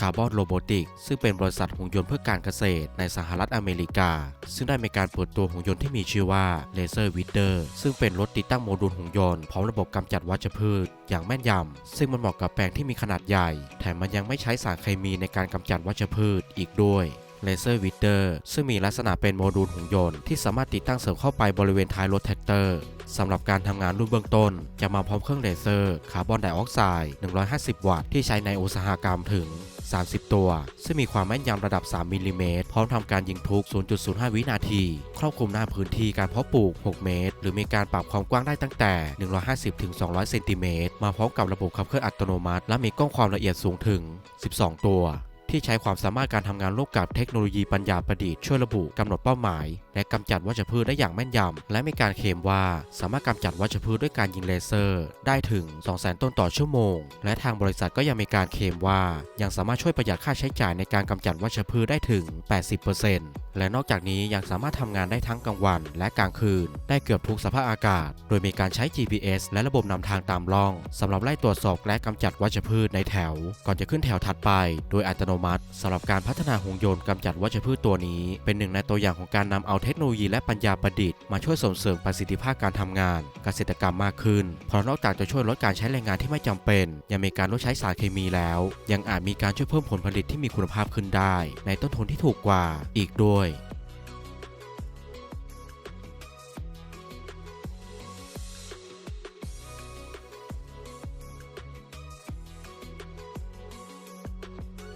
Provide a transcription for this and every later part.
คาร์บอนโรบอติกซึ่งเป็นบริษัทหุ่นยนต์เพื่อการเกษตรในสหรัฐอเมริกา ซึ่งได้มีการเปิดตัวหุ่นยนต์ที่มีชื่อว่าเลเซอร์วิดเดอร์ซึ่งเป็นรถติดตั้งโมดูลหุ่นยนต์พร้อมระบบกำจัดวัชพืช อย่างแม่นยำ ซึ่งมันเหมาะกับแปลงที่มีขนาดใหญ่ แถมมันยังไม่ใช้สารเคมีในการกำจัดวัชพืชอีกด้วยเลเซอร์วิดเดอร์ซึ่งมีลักษณะเป็นโมดูลหุ่นยนต์ที่สามารถติดตั้งเสริมเข้าไปบริเวณท้ายรถแท็กเตอร์สำหรับการทำงานรุ่นเบื้องต้น จะมาพร้อมเครื่องเลเซอร์คาร์บอนไดออกไซด์ 150 วัตต์ ที่ใช้ในอุตสาหกรรมถึง 30 ตัว ซึ่งมีความแม่นยำระดับ 3มิลลิเมตรพร้อมทำการยิงทุก 0.05 วินาที ครอบคลุมหน้าพื้นที่การเพาะปลูก 6 เมตร หรือมีการปรับความกว้างได้ตั้งแต่ 150ถึง200 เซนติเมตรมาพร้อมกับระบบขับเคลื่อนอัตโนมัติ และมีกล้องความละเอียดสูงถึง 12 ตัว ที่ใช้ความสามารถการทำงานร่วมกับเทคโนโลยีปัญญาประดิษฐ์ช่วยระบุกำหนดเป้าหมาย และกำจัดวัชพืชได้อย่างแม่นยำและมีการเคลมว่าสามารถกำจัดวัชพืชด้วยการยิงเลเซอร์ ได้ถึง 200,000 ต้นต่อชั่วโมง และทางบริษัทก็ยังมีการเคลมว่ายังสามารถช่วยประหยัดค่าใช้จ่ายในการกำจัดวัชพืชได้ถึง 80%และนอกจากนี้ยังสามารถทำงานได้ทั้งกลางวันและกลางคืน ได้เกือบทุกสภาพอากาศ โดยมีการใช้ GPS และระบบนำทางตามร่องสำหรับไล่ตรวจสอบและกำจัดวัชพืชในแถว ก่อนจะขึ้นแถวถัดไป โดยอัตโนมัติสำหรับการพัฒนาหุ่นยนต์กำจัดวัชพืชตัวนี้ เป็นหนึ่งในตัวอย่างของการนำเอาเทคโนโลยีและปัญญาประดิษฐ์มาช่วยส่งเสริมประสิทธิภาพการทำงานเกษตรกรรมมากขึ้น เพราะนอกจากจะช่วยลดการใช้แรงงานที่ไม่จำเป็น ยังมีการลดใช้สารเคมีแล้ว ยังอาจมีการช่วยเพิ่มผลผลิตที่มีคุณภาพขึ้นได้ ในต้นทุนที่ถูกกว่าอีกด้วย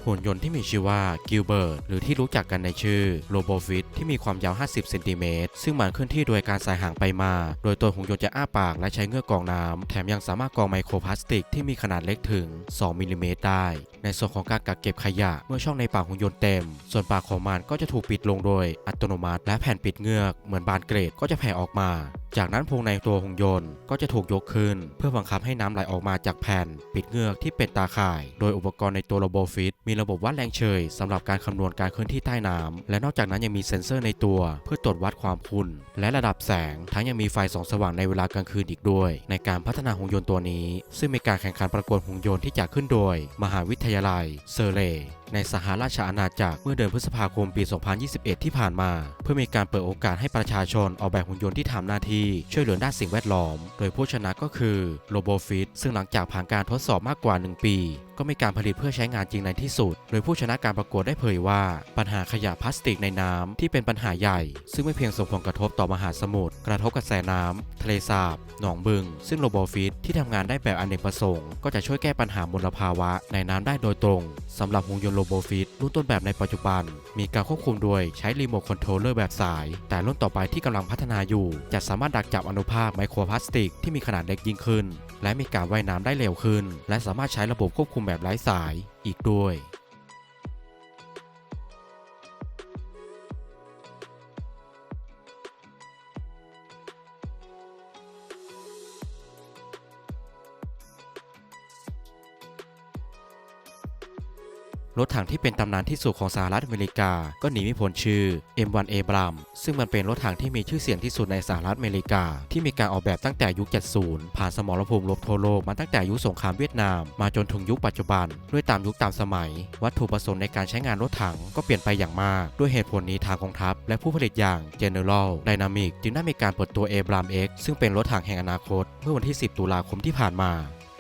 หุ่นยนต์ที่มีชื่อว่ากิลเบิร์ตหรือที่รู้จักกันในชื่อโ o โบฟิตที่มีความยาว 50 เซนติเมตร ซึ่งมันเคลื่อนที่โดยการสายหางไปมา โดยตัวหุ่นยนต์จะอ้าปากและใช้เงือกกรองน้ำแถมยังสามารถกรองไมโครพลาสติกที่มีขนาดเล็กถึง 2 มิลลิเมตรได้ ในส่วนของการกักเก็บขยะ เมื่อช่องในปากหุ่นยนต์เต็ม ส่วนปากของมันก็จะถูกปิดลงโดยอัตโนมัติ และแผ่นปิดเงือกเหมือนบานเกรดก็จะแผ่ออกมา จากนั้นพรงในตัวหุ่นยนต์ก็จะถูกยกขึ้น เพื่อบังคับให้น้ำไหลออกมาจากแผ่น ปิดเงือกที่เป็นตาข่าย โดยอุปกรณ์ในตัวโรโบฟิตมีระบบวัดแรงเฉยสำหรับการคำนวณการเคลื่อนที่ใต้น้ำและนอกจากนั้นยังมีเซ็นเซอร์ในตัว เพื่อตรวจวัดความขุ่นและระดับแสง ทั้งยังมีไฟส่องสว่างในเวลากลางคืนอีกด้วย ในการพัฒนาหุ่นยนต์ตัวนี้ ซึ่งมีการแข่งขันประกวดหุ่นยนต์ที่จัดขึ้นโดย มหาวิทยาลัยเซอร์เล ในสหราชอาณาจักรเมื่อเดือนพฤษภาคมปี 2021 ที่ผ่านมา เพื่อมีการเปิดโอกาสให้ประชาชนออกแบบหุ่นยนต์ที่ทำหน้าที่ช่วยเหลือด้านสิ่งแวดล้อม โดยผู้ชนะก็คือโลโบฟิตซึ่งหลังจากผ่านการทดสอบมากกว่า 1 ปีก็มีการผลิตเพื่อใช้งานจริงในที่สุด โดยผู้ชนะการประกวดได้เผยว่า ปัญหาขยะพลาสติกในน้ำที่เป็นปัญหาใหญ่ ซึ่งไม่เพียงส่งผลกระทบต่อมหาสมุทรกระทบกระแสน้ำทะเลสาบหนองบึง ซึ่งโ o โบฟิตที่ทำงานได้แบบอเนกประสงค์ ก็จะช่วยแก้ปัญหามลภาวะในน้ำได้โดยตรงสำหรับหุ่นยนต์โ o โบฟิตรุ่นต้นแบบในปัจจุบัน มีการควบคุมโดยใช้รีโมทคอนโทรลเลอร์แบบสาย แต่รุ่นต่อไปที่กำลังพัฒนาอยู่จะสามารถดักจับอนุภาคไมโครพลาสติกที่มีขนาดเล็กยิ่งขึ้น และมีการว่ายน้ำได้เร็วขึ้น และสามารถใช้ระบบควบคุมแบบไร้สายอีกด้วย รถถังที่เป็นตำนานที่สุดของสหรัฐอเมริกา ก็หนีไม่พ้นชื่อ M1 Abrams ซึ่งมันเป็นรถถังที่มีชื่อเสียงที่สุดในสหรัฐอเมริกา ที่มีการออกแบบตั้งแต่ยุค 70 ผ่านสมรภูมิรบทั่วโลกมาตั้งแต่ยุคสงครามเวียดนาม มาจนถึงยุคปัจจุบัน ด้วยตามยุคตามสมัย วัตถุประสงค์ในการใช้งานรถถังก็เปลี่ยนไปอย่างมาก ด้วยเหตุผลนี้ทางกองทัพ และผู้ผลิตอย่าง General Dynamics จึงได้มีการเปิดตัว Abrams X ซึ่งเป็นรถถังแห่งอนาคต เมื่อวันที่ 10 ตุลาคมที่ผ่านมา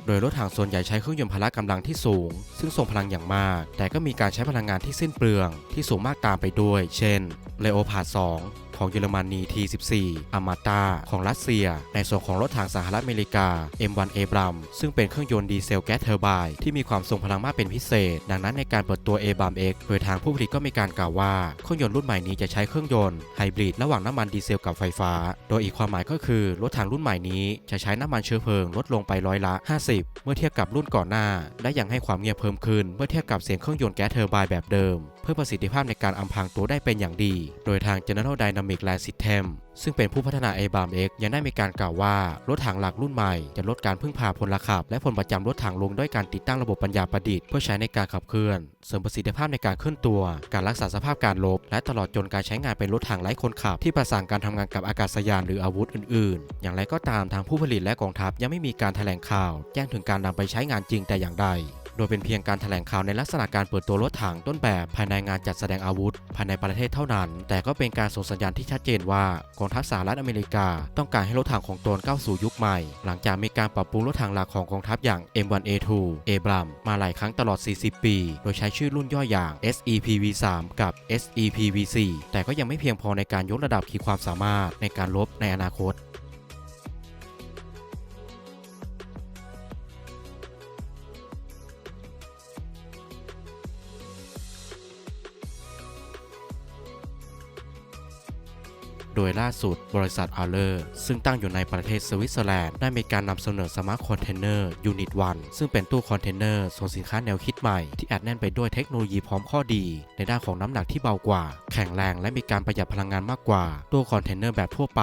โดยรถถังส่วนใหญ่ใช้เครื่องยนต์พละกำลังที่สูง ซึ่งทรงพลังอย่างมาก แต่ก็มีการใช้พลังงานที่สิ้นเปลือง ที่สูงมากตามไปด้วย เช่นเลโอพาร์ด2 ของเยอรมนี T14 อามาตาของรัสเซีย ในส่วนของรถถังสหรัฐอเมริกา M1 a b r a m ซึ่งเป็นเครื่องยนต์ดีเซลแก๊สเทอร์ไบน์ที่มีความทรงพลังมากเป็นพิเศษ ดังนั้นในการเปิดตัว a b r a m X โดยทางผู้ผลิตก็มีการกล่าวว่าเครื่องยนต์รุ่นใหม่นี้จะใช้เครื่องยนต์ไฮบริดระหว่างน้ำมันดีเซลกับไฟฟ้า โดยอีกความหมายก็คือรถถังรุ่นใหม่นี้จะใช้น้ำมันเชื้อเพลิงลดลงไปร้อยละ 50 เมื่อเทียบกับรุ่นก่อนหน้า และยังให้ความเงียบเพิ่มขึ้นเมื่อเทียบกับเสียงเครื่องยนต์แก๊สเทอร์ไบน์แบบเดิม เพื่อประสิทธิภาพในการอำพรางตัวได้เป็นอย่างดี โดยทาง General Dynamics Land System ซึ่งเป็นผู้พัฒนา a b r a m X ยังได้มีการกล่าวว่า รถถังหลักรุ่นใหม่ จะลดการพึ่งพาพลขับ และพลประจำรถถังลงด้วยการติดตั้งระบบปัญญาประดิษฐ์เพื่อใช้ในการขับเคลื่อน เสริมประสิทธิภาพในการเคลื่อนตัว การรักษาสภาพการลบ และตลอดจนการใช้งานเป็นรถถังไร้คนขับ ที่ประสานการทำงานกับอากาศยานหรืออาวุธอื่น ๆ อย่างไรก็ตามทางผู้ผลิตและกองทัพยังไม่มีการแถลงข่าว แจ้งถึงการนำไปใช้งานจริงแต่อย่างใด โดยเป็นเพียงการแถลงข่าวในลักษณะการเปิดตัวรถถังต้นแบบภายในงานจัดแสดงอาวุธ ภายในประเทศเท่านั้น แต่ก็เป็นการส่งสัญญาณที่ชัดเจนว่ากองทัพสหรัฐอเมริกา ต้องการให้รถถังของตนก้าวสู่ยุคใหม่ หลังจากมีการปรับปรุงรถถังหลักของกองทัพอย่าง M1A2 Abrams มาหลายครั้งตลอด 40 ปี โดยใช้ชื่อรุ่นย่ออย่าง SEPV3 กับ SEPV4 แต่ก็ยังไม่เพียงพอในการยกระดับขีดความสามารถในการลบในอนาคต โดยล่าสุดบริษัทอาเลอร์ซึ่งตั้งอยู่ในประเทศสวิตเซอร์แลนด์ได้มีการนำเสนอสมาร์ทคอนเทนเนอร์ยูนิตวันซึ่งเป็นตู้คอนเทนเนอร์ส่งสินค้าแนวคิดใหม่ ที่อัดแน่นไปด้วยเทคโนโลยีพร้อมข้อดี ในด้านของน้ำหนักที่เบากว่า แข็งแรงและมีการประหยัดพลังงานมากกว่าตู้คอนเทนเนอร์แบบทั่วไป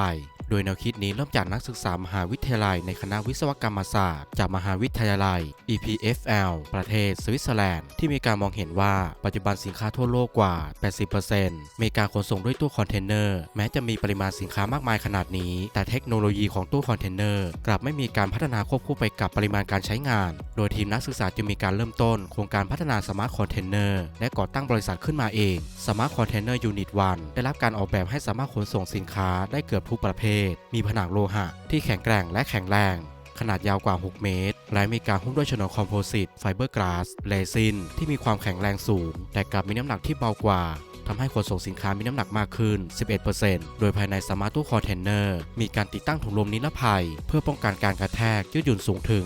โดยแนวคิดนี้เริ่มจากนักศึกษามหาวิทยาลัยในคณะวิศวกรรมศาสตร์ จากมหาวิทยาลัย EPFL ประเทศสวิตเซอร์แลนด์ ที่มีการมองเห็นว่าปัจจุบันสินค้าทั่วโลกกว่า 80%มีการขนส่งด้วยตู้คอนเทนเนอร์ แม้จะมีปริมาณสินค้ามากมายขนาดนี้ แต่เทคโนโลยีของตู้คอนเทนเนอร์กลับไม่มีการพัฒนาควบคู่ไปกับปริมาณการใช้งาน โดยทีมนักศึกษาจึงมีการเริ่มต้น โครงการพัฒนาสมาร์ทคอนเทนเนอร์และก่อตั้งบริษัทขึ้นมาเองสมาร์ทคอนเทนเนอร์ยูนิตวันได้รับการออกแบบให้สามารถขนส่งสินค้าได้เกือบทุกประเภทมีผนังโลหะ ที่แข็งแกร่งและแข็งแรง ขนาดยาวกว่า 6 เมตร และมีการหุ้มด้วยฉนวนคอมโพสิต ไฟเบอร์กลาส เรซิน ที่มีความแข็งแรงสูง แต่กลับมีน้ำหนักที่เบากว่า ทำให้ขนส่งสินค้ามีน้ำหนักมากขึ้น 11%โดยภายในสมาร์ทตู้คอนเทนเนอร์มีการติดตั้งถุงลมนิรภัย เพื่อป้องกันการกระแทกยืดหยุ่นสูงถึง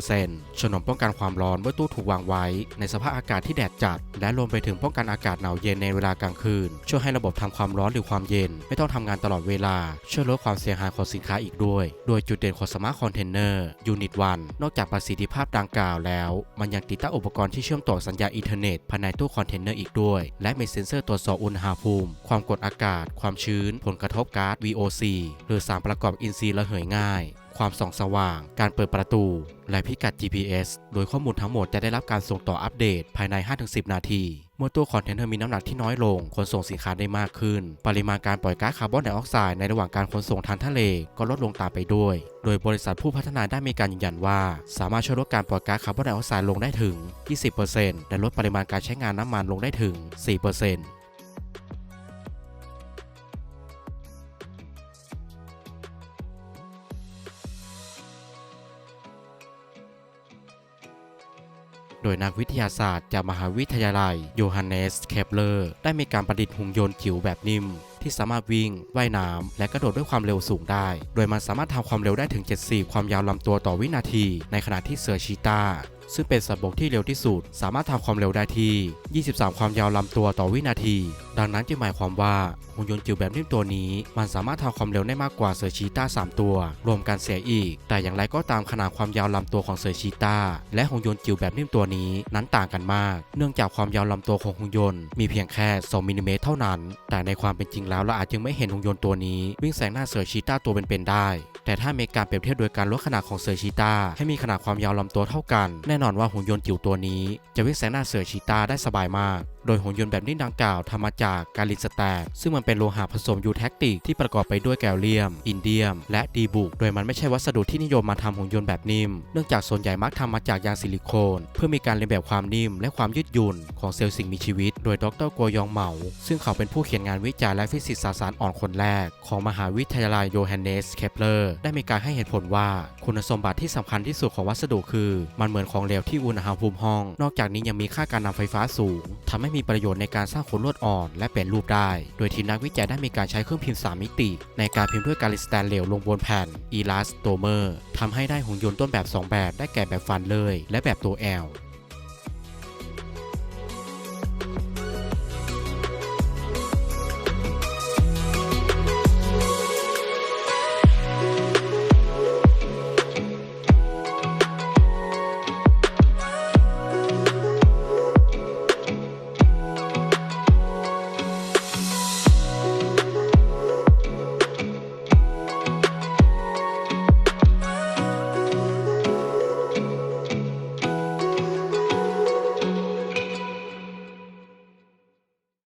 17%ฉนวนป้องกันความร้อนเมื่อตู้ถูกวางไว้ ในสภาพอากาศที่แดดจัด และรวมไปถึงป้องกันอากาศหนาวเย็นในเวลากลางคืน ช่วยให้ระบบทำความร้อนหรือความเย็น ไม่ต้องทำงานตลอดเวลา ช่วยลดความเสียหายของสินค้าอีกด้วย โดยจุดเด่นของสมาร์ทคอนเทนเนอร์ยูนิตวันนอกจากประสิทธิภาพดังกล่าวแล้ว มันยังติดตั้งอุปกรณ์ที่เชื่อมต่อสัญญาณอินเทอร์เน็ตภายในตู้คอนเทนเนอร์อีกด้วย และมีเซ็นเซอร์ตรวจสอบอุณหภูมิ ความกดอากาศ ความชื้น ผลกระทบก๊าซ VOC หรือสารประกอบอินทรีย์ระเหยง่าย ความส่องสว่าง การเปิดประตู และพิกัด GPS โดยข้อมูลทั้งหมดจะได้รับการส่งต่ออัปเดตภายใน 5-10 นาทีเมื่อตู้คอนเทนเนอร์มีน้ำหนักที่น้อยลง ขนส่งสินค้าได้มากขึ้น ปริมาณการปล่อยก๊าซคาร์บอนไดออกไซด์ในระหว่างการขนส่งทางทะเลก็ลดลงตามไปด้วย โดยบริษัทผู้พัฒนาได้มีการยืนยันว่า สามารถช่วยลดการปล่อยก๊าซคาร์บอนไดออกไซด์ลงได้ถึง 20%และลดปริมาณการใช้งานน้ำมันลงได้ถึง 4% ดยนักวิทยาศาสตร์จากมหาวิทยาลัยโยฮันเนสเคปเลอร์ได้มีการประดิษฐ์หุ่นยนต์จิ๋วแบบนิ่มที่สามารถวิ่ง ว่ายน้ำและกระโดดด้วยความเร็วสูงได้ โดยมันสามารถทำความเร็วได้ถึง 70 ความยาวลำตัวต่อวินาที ในขณะที่เสือชีตา ซึ่งเป็นสัตว์บกที่เร็วที่สุด สามารถทำความเร็วได้ที่ 23 ความยาวลำตัวต่อวินาที ดังนั้นจึงหมายความว่าหุ่นยนต์จิ๋วแบบนิ่มตัวนี้ มันสามารถทำความเร็วได้มากกว่าเสือชีตา3 ตัว รวมกันเสียอีก แต่อย่างไรก็ตามขนาดความยาวลำตัวของเสือชีตาและหุ่นยนต์จิ๋วแบบนิ่มตัวนี้นั้นต่างกันมาก เนื่องจากความยาวลำตัวของหุ่นยนต์มีเพียงแค่ 2มิลลิเมตรเท่านั้น แต่ในความเป็นจริงแล้วเราอาจจึงไม่เห็นหุ่นยนต์ตัวนี้ วิ่งแซงหน้าเสือชีตาตัวเป็นๆได้ แต่ถ้ามีการเปรียบเทียบโดยการลดขนาดของเสือชีตาให้มีขนาดความยาวลำตัวเท่ากันแน่นอนว่าหุ่นยนต์จิ๋วตัวนี้จะวิ่งแซงหน้าเสือชีตาได้สบายมากโดยหุ่นยนต์แบบนี้ดังกล่าวทำมาจากการินสแตกซึ่งมันเป็นโลหะผสมยูแทคติกที่ประกอบไปด้วยแกลเลียม อินเดียม และดีบุก โดยมันไม่ใช่วัสดุที่นิยมมาทำหุ่นยนต์แบบนิ่ม เนื่องจากส่วนใหญ่มักทำมาจากยางซิลิโคน เพื่อมีการเรียนแบบความนิ่ม และความยืดหยุ่นของเซลล์สิ่งมีชีวิต โดยดรกัวยองเหมา ซึ่งเขาเป็นผู้เขียนงานวิจัยและฟิสิกส์สสารอ่อนคนแรก ของมหาวิทยาลัยโยฮันเนสเคปเลอร์ได้มีการให้เหตุผลว่าคุณสมบัติที่สำคัญที่สุดของวัสดุคือ มันเหมือนของเหลวที่อุณหภูมิห้อง นอกจากนี้ยังมีค่าการนำไฟฟ้าสูงทำให้มีประโยชน์ในการสร้างขนลวดอ่อน และเปลี่ยนรูปได้ โดยทีมนักวิจัยได้มีการใช้เครื่องพิมพ์ 3 มิติ ในการพิมพ์ด้วยการิสแตนเหลวลงบนแผ่นอีลาสโตเมอร์ทำให้ได้หุ่นยนต์ต้นแบบ 2 แบบ ได้แก่แบบฟันเลย และแบบตัว L